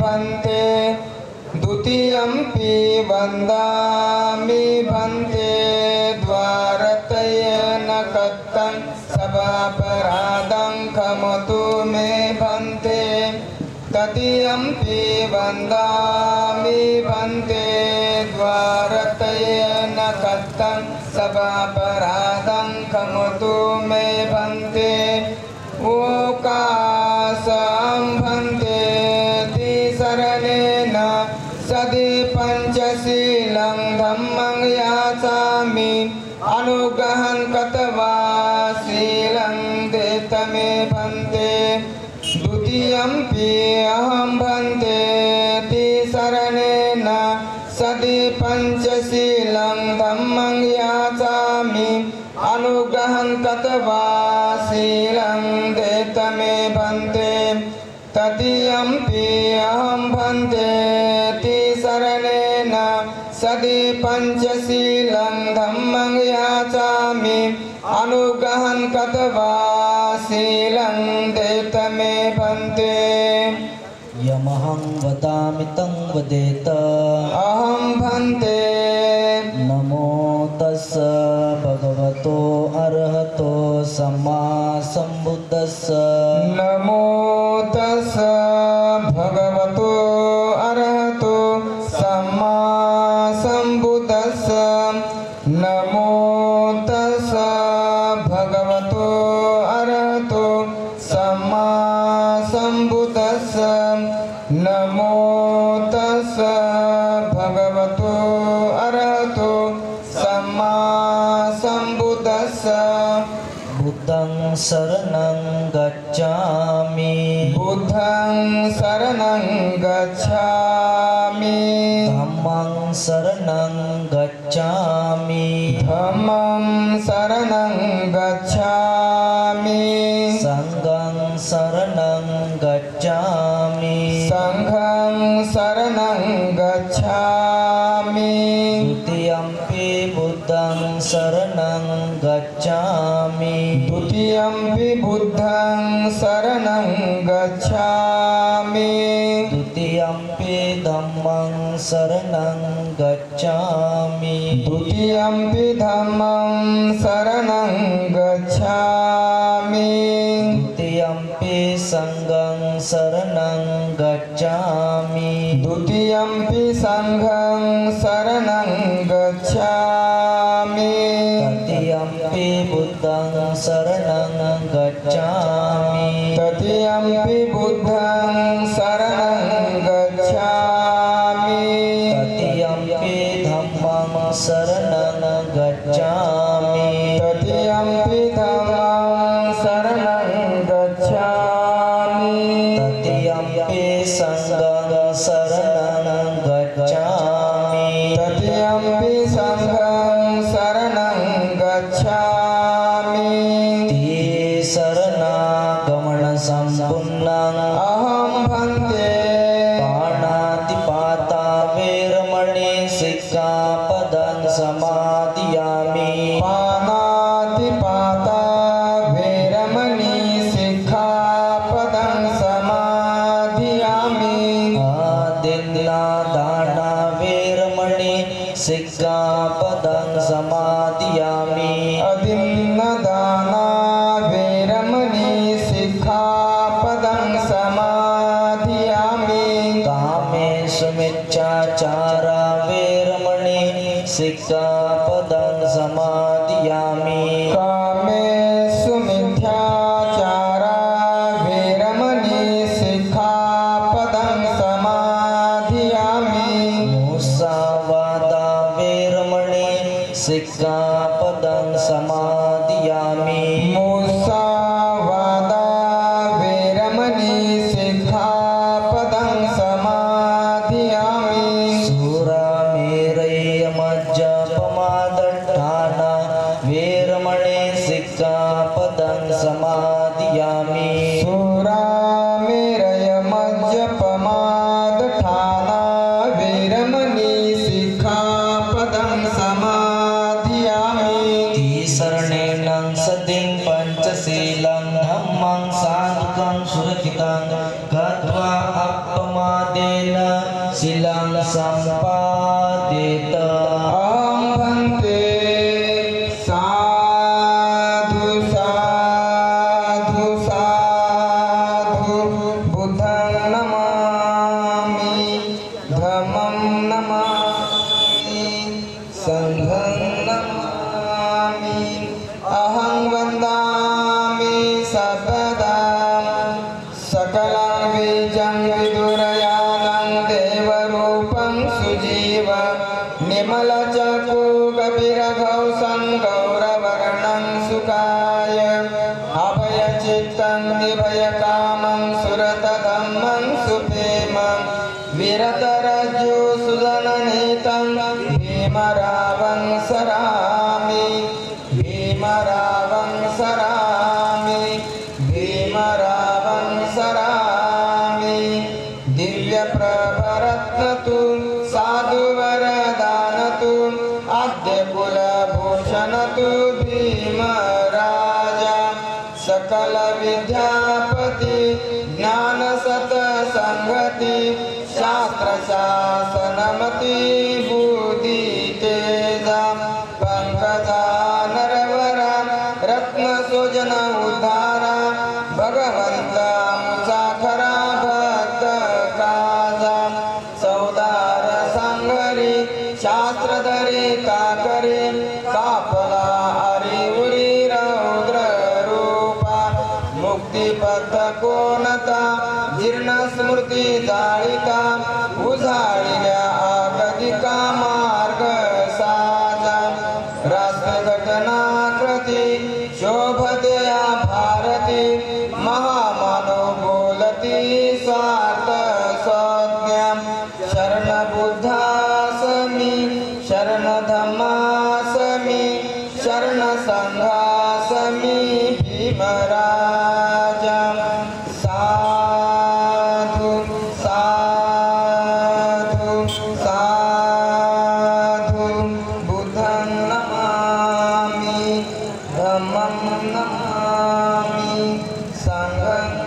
भन्ते द्वितीयम्पि वन्दामि भन्ते द्वारतयेन कत्तं सभापराधं खमतु मे भन्ते तदीयम्पि वन्दामि भन्ते द्वारतयेन कत्तं सभापराधं खमतु मे भन्ते ओकासं तदीयम्पि अहं भन्ते तिसरणेन सदि पञ्चशीलं धम्मं याचामि। अनुग्रहं कतवा शीलं देतमे भन्ते यमहं वदामि तं वदेत। अहं भन्ते नमो तस्स भगवतो अर्हतो सम्मा सम्बुद्धस्स नमो तस् भगवतो अरहतो सम्मा सम्बुद्धस्स बुद्धं शरणं गच्छामि। बुद्धं शरणं गच्छामि। धम्मं शरणं गच्छामि। धम्मं शरणं गच्छामि गच्छामि। सङ्घं शरणं गच्छामि। द्वितीयम्पि बुद्धं शरणं गच्छामि। द्वितीयम्पि बुद्धं शरणं गच्छामि। द्वितीयम्पि धम्मं शरणं गच्छामि। द्वितीयम्पि धम्मं शरणं सङ्गं शरणं गच्छामि। द्वितीयम्पि सङ्घं शरणं गच्छामि। तृतीयम्पि बुद्धं शरणं गच्छामि। तृतीयम्पि बुद्धं शरणागमनसम्पूर्णम् अहं भन्ते यामि सुरामिरय मद्यपमादथाना विरमणि शिखापदं समाधियामि। तिसरणेन सतिं पञ्चशीलं धम्मं साधुकं सुरचितं गत्वा अपमादेन शीलां सम्पा सर्वदा सकलं बीजं विदुरयानं देवरूपं सुजीव निमलचकूकपिरघौसं गौरवर्णं सुकाय अभयचित्तं निभयकामं दिव्यप्रभरत्नतु साधुवरदानतु आद्य कुलभूषणतु भीमराजा सकलविद्यापति ज्ञानसतसङ्गति शास्त्रशासनमति बुद्धितेजा पङ्कजा नरवरा रत्नसुजन उद्धारा भगवन्त मुक्तिपथ कोणता जीर्ण स्मृती जाळिता उजाळल्या आगदिका मार्ग साजा। राष्ट्रघटनाकृती शोभतया Namam Namami Sangham